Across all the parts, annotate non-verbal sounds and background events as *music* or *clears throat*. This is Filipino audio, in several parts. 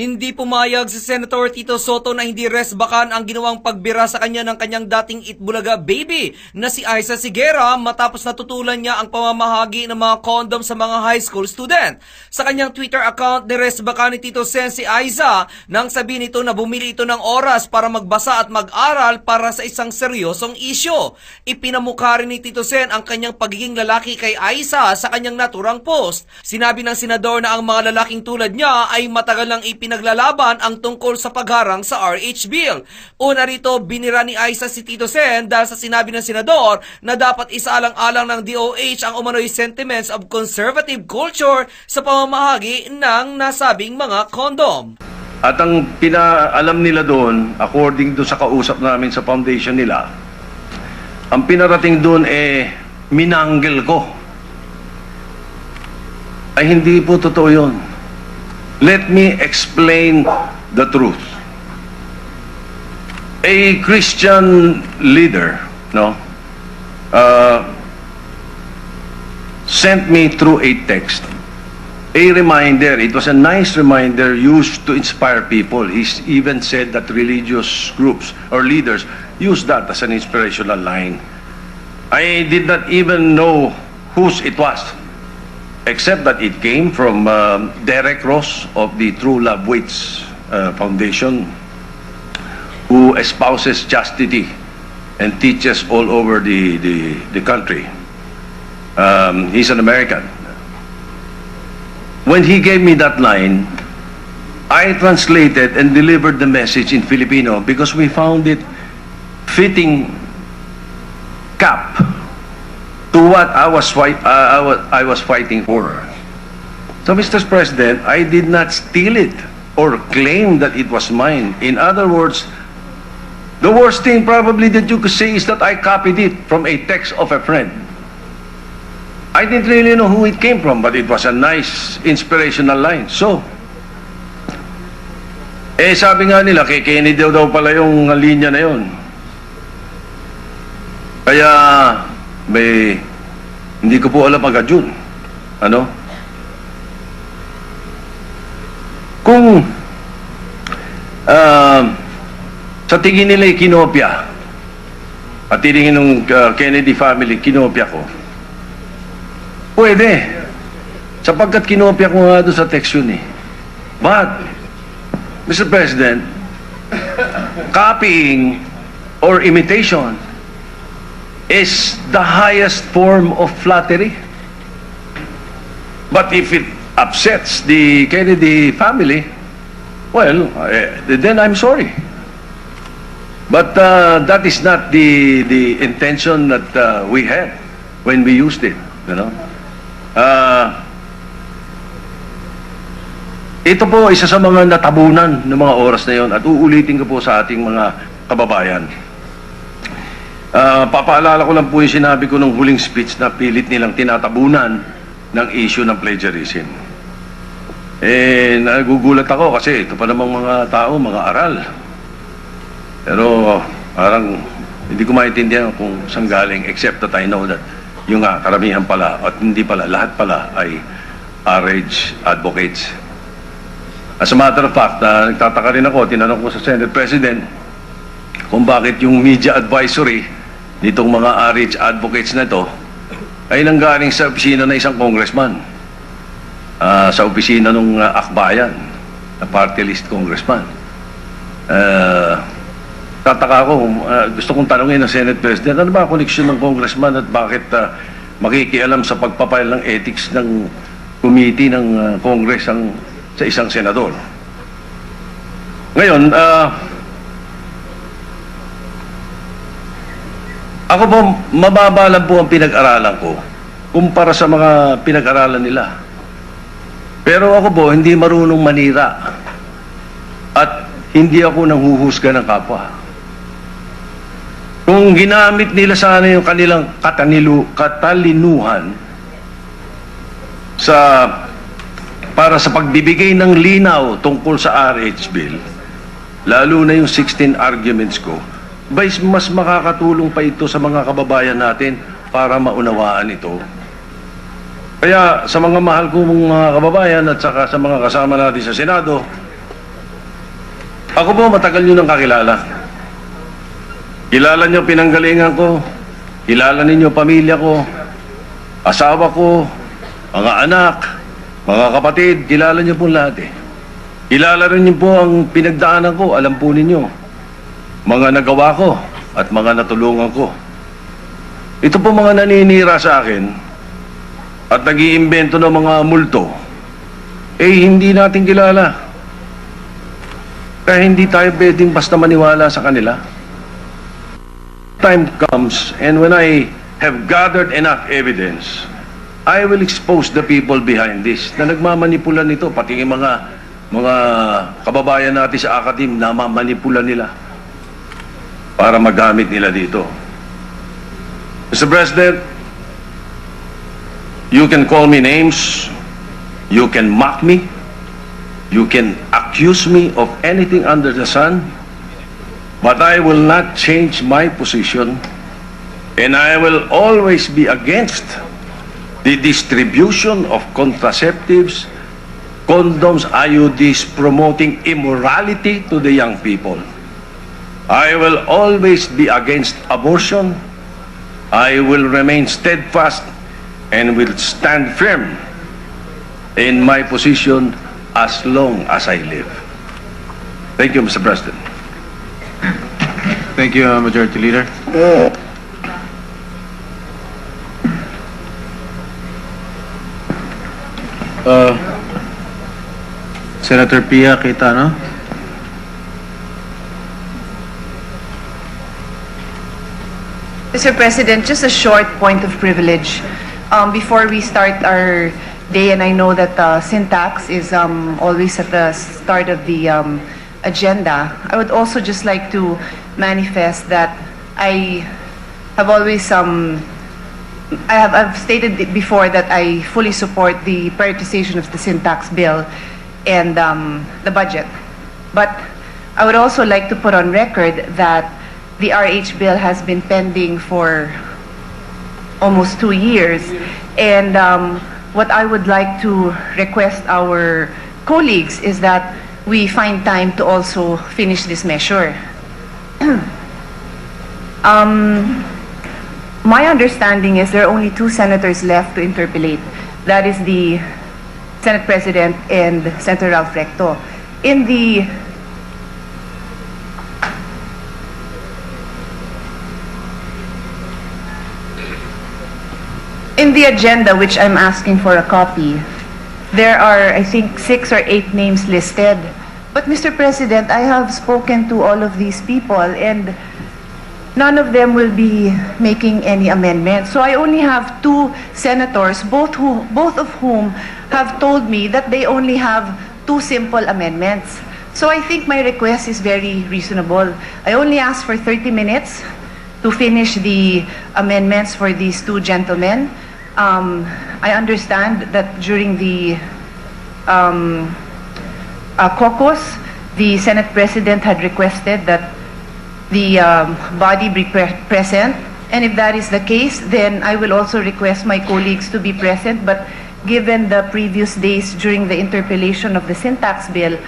Hindi pumayag si Senator Tito Soto na hindi resbakan ang ginawang pagbira sa kanya ng kanyang dating Itbulaga baby na si Aiza Sigera matapos natutulan niya ang pamamahagi ng mga kondom sa mga high school student. Sa kanyang Twitter account, niresbakan ni Tito Sen si Aiza nang sabihin nito na bumili ito ng oras para magbasa at mag-aral para sa isang seryosong isyo. Ipinamukha rin ni Tito Sen ang kanyang pagiging lalaki kay Aiza sa kanyang naturang post. Sinabi ng senador na ang mga lalaking tulad niya ay matagal nang ipinaglalaban ang tungkol sa pagharang sa RH Bill. Una rito, binira ni Aiza si Tito Sen dahil sa sinabi ng senador na dapat isaalang-alang ng DOH ang umano'y sentiments of conservative culture sa pamamahagi ng nasabing mga kondom. At ang pinaalam nila doon, according do sa kausap namin sa foundation nila, ang pinarating doon eh, minanggel ko. Ay hindi po totoo yun. Let me explain the truth. A Christian leader, no, uh, sent me through a text a reminder. It was a nice reminder used to inspire people. He even said that religious groups or leaders use that as an inspirational line. I did not even know whose it was, except that it came from um, Derek Ross of the True Love Waits uh, Foundation, who espouses chastity and teaches all over the, the, the country. Um, he's an American when he gave me that line, I translated and delivered the message in Filipino because we found it fitting cap to what I was, uh, I was, I was fighting for. So, Mr. President, I did not steal it or claim that it was mine. In other words, the worst thing probably that you could say is that I copied it from a text of a friend. I didn't really know who it came from, but it was a nice inspirational line. So, eh sabi nga nila, kay daw, daw pala yung linya na yun. Kaya, may, hindi ko po alam agad yun. Ano? Kung, ah, sa tingin nila kinopya, at tingin ng uh, Kennedy family, kinopya ko, Pwede. Sapagkat kinopya ko nga doon sa text yun eh. But, Mr. President, copying or imitation is the highest form of flattery. But if it upsets the Kennedy family, well, eh, then I'm sorry. But uh, that is not the the intention that uh, we had when we used it, you know. Ah, ito po isa sa mga natabunan ng mga oras na yon at uulitin ko po sa ating mga kababayan. Ah, papaalala ko lang po yung sinabi ko nung huling speech na pilit nilang tinatabunan ng issue ng plagiarism. Eh, nagugulat ako kasi ito pa namang mga tao, mga aral. Pero parang hindi ko maintindihan kung saan galing except that I know that yung nga, karamihan pala at hindi pala, lahat pala ay RH advocates. As a matter of fact, na nagtataka rin ako, tinanong ko sa Senate President kung bakit yung media advisory nitong mga RH advocates na ito ay nanggaling sa opisina ng isang congressman. Ah, sa opisina ng uh, Akbayan, na party list congressman. Ah, tataka ako, uh, gusto kong tanongin ng Senate President, ano ba ang koneksyon ng congressman at bakit uh, makikialam sa pagpapail ng ethics ng committee ng uh, Congress ang, sa isang senador? Ngayon, uh, ako po, mababa lang po ang pinag-aralan ko kumpara sa mga pinag-aralan nila. Pero ako po, hindi marunong manira. At hindi ako nanghuhusga ng kapwa. Kung ginamit nila sana yung kanilang katanilu, katalinuhan sa para sa pagbibigay ng linaw tungkol sa RH bill, lalo na yung 16 arguments ko, mas makakatulong pa ito sa mga kababayan natin para maunawaan ito. Kaya sa mga mahal kong mga kababayan at saka sa mga kasama natin sa Senado, Ako po, matagal nyo nang kakilala. Kilala nyo pinanggalingan ko. Kilala ninyo pamilya ko. Asawa ko. Mga anak. Mga kapatid. Kilala nyo po lahat eh. Kilala rin nyo po ang pinagdaanan ko. Alam po ninyo. Mga nagawa ko at mga natulungan ko. Ito po mga naninira sa akin at nag-iimbento ng mga multo, eh hindi natin kilala. Kaya hindi tayo pwedeng basta maniwala sa kanila. Time comes and when I have gathered enough evidence, I will expose the people behind this na nagmamanipula nito, pati yung mga mga kababayan natin sa akadim na mamanipula nila para magamit nila dito. Mr. President, you can call me names, you can mock me, you can accuse me of anything under the sun, but I will not change my position and I will always be against the distribution of contraceptives, condoms, IUDs promoting immorality to the young people. I will always be against abortion. I will remain steadfast and will stand firm in my position as long as I live. Thank you, Mr. President. Thank you, uh, Majority Leader. Uh, Senator Pia Quintana. Mr. President, just a short point of privilege. Um, before we start our day, and I know that uh, syntax is um, always at the start of the um, agenda, I would also just like to manifest that I have always um, I have I've stated before that I fully support the prioritization of the syntax bill and um, the budget. But I would also like to put on record that the RH bill has been pending for almost two years. And um, what I would like to request our colleagues is that we find time to also finish this measure. *clears throat* um, my understanding is there are only two senators left to interpellate. That is the Senate President and Senator Ralph Recto. In the In the agenda, which I'm asking for a copy, there are, I think, six or eight names listed. But, Mr. President, I have spoken to all of these people, and none of them will be making any amendments. So I only have two senators, both, who, both of whom have told me that they only have two simple amendments. So I think my request is very reasonable. I only ask for 30 minutes to finish the amendments for these two gentlemen. Um, I understand that during the um, uh, caucus, the Senate President had requested that the um, body be pre- present. And if that is the case, then I will also request my colleagues to be present. But given the previous days during the interpellation of the syntax bill,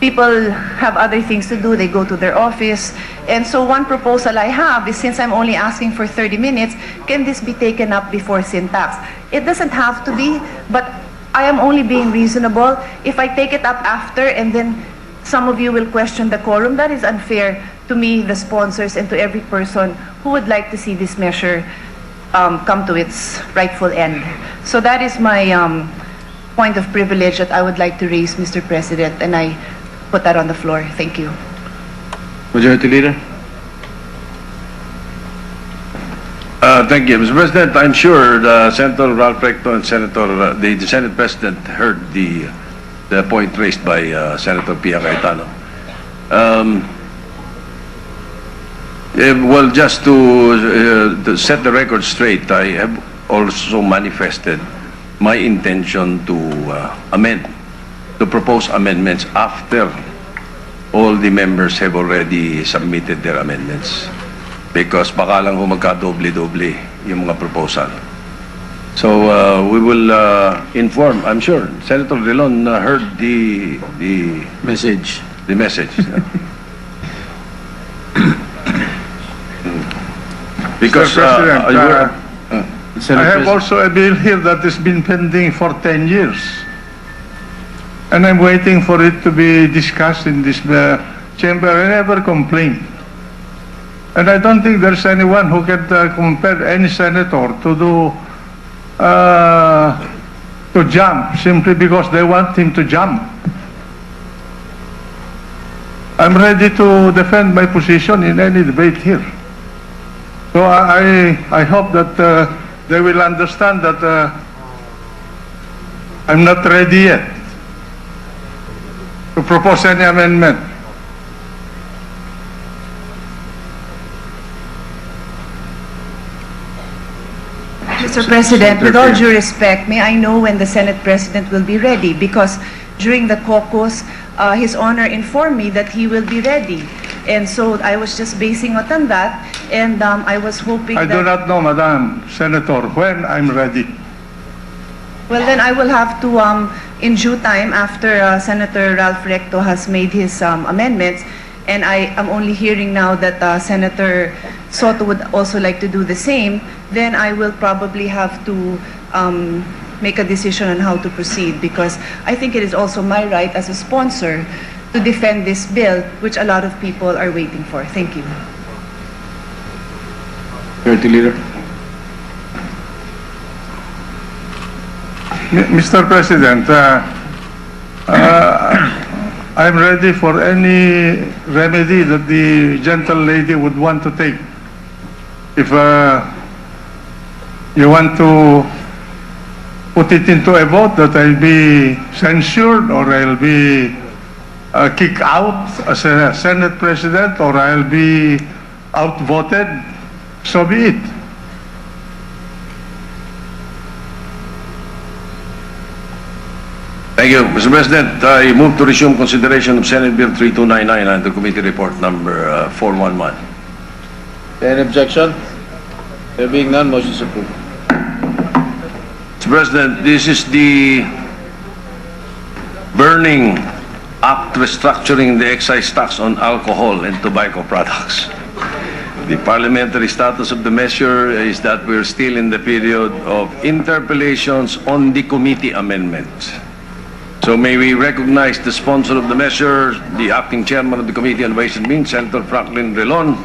people have other things to do. They go to their office. And so one proposal I have is since I'm only asking for 30 minutes, can this be taken up before syntax? It doesn't have to be, but I am only being reasonable. If I take it up after and then some of you will question the quorum, that is unfair to me, the sponsors, and to every person who would like to see this measure um, come to its rightful end. So that is my um, point of privilege that I would like to raise, Mr. President, and I put that on the floor. Thank you. Majority Leader. Uh, thank you, Mr. President. I'm sure the Senator Ralph Recto and Senator, uh, the, the Senate President heard the, the point raised by uh, Senator Pia Cayetano. Um, eh, well, just to, uh, to set the record straight, I have also manifested my intention to uh, amend, to propose amendments after all the members have already submitted their amendments. Because baka lang ho magkadoble-doble yung mga proposal. So uh, we will uh, inform, I'm sure. Senator Delon uh, heard the, the message. The message. *laughs* *coughs* because Mr. President, uh, uh, uh, I have also a bill here that has been pending for 10 years. And I'm waiting for it to be discussed in this uh, chamber. I never complain. And I don't think there's anyone who can uh, compel any senator to do, uh, to jump simply because they want him to jump. I'm ready to defend my position in any debate here. So I, I hope that uh, they will understand that uh, I'm not ready yet to propose any amendment. Mr. President, with all due respect, may I know when the Senate President will be ready? Because during the caucus, uh, His Honor informed me that he will be ready. And so I was just basing it on that, and um, I was hoping I that... do not know, Madam Senator, when I'm ready. Well, then I will have to, um, in due time, after uh, Senator Ralph Recto has made his um, amendments, and I am only hearing now that uh, Senator Soto would also like to do the same, then I will probably have to um, make a decision on how to proceed, because I think it is also my right as a sponsor to defend this bill, which a lot of people are waiting for. Thank you. Majority Leader. Mr. President, uh, uh, I'm ready for any remedy that the gentle lady would want to take. If uh, you want to put it into a vote that I'll be censured or I'll be uh, kicked out as a Senate President or I'll be outvoted, so be it. Thank you, Mr. President. I move to resume consideration of Senate Bill 3299 under Committee Report Number uh, 411. Any objection? There being none, motion is approved. Mr. President, this is the burning act restructuring the excise tax on alcohol and tobacco products. The parliamentary status of the measure is that we're still in the period of interpellations on the committee amendments. So may we recognize the sponsor of the measure, the acting chairman of the Committee on Ways and Means, Senator Franklin Relon,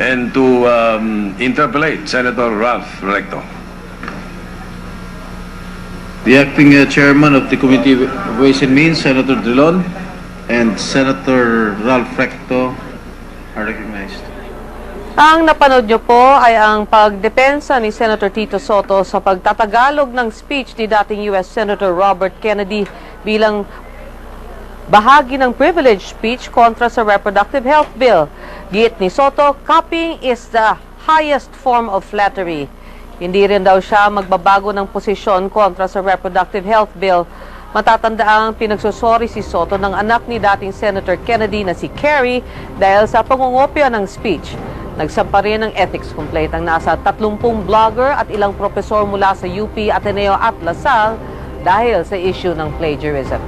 and to um, interpellate Senator Ralph Recto. The acting uh, chairman of the Committee of Ways and Means, Senator Drilon, and Senator Ralph Recto are recognized. Ang napanood nyo po ay ang pagdepensa ni Senator Tito Soto sa pagtatagalog ng speech ni dating U.S. Senator Robert Kennedy bilang bahagi ng privilege speech kontra sa reproductive health bill. Giit ni Soto, copying is the highest form of flattery. Hindi rin daw siya magbabago ng posisyon kontra sa reproductive health bill. Matatanda ang pinagsusori si Soto ng anak ni dating Senator Kennedy na si Kerry dahil sa pangungopia ng speech. Nagsampa rin ng ethics complaint ang nasa 30 blogger at ilang profesor mula sa UP, Ateneo at Lasal dahil sa issue ng plagiarism.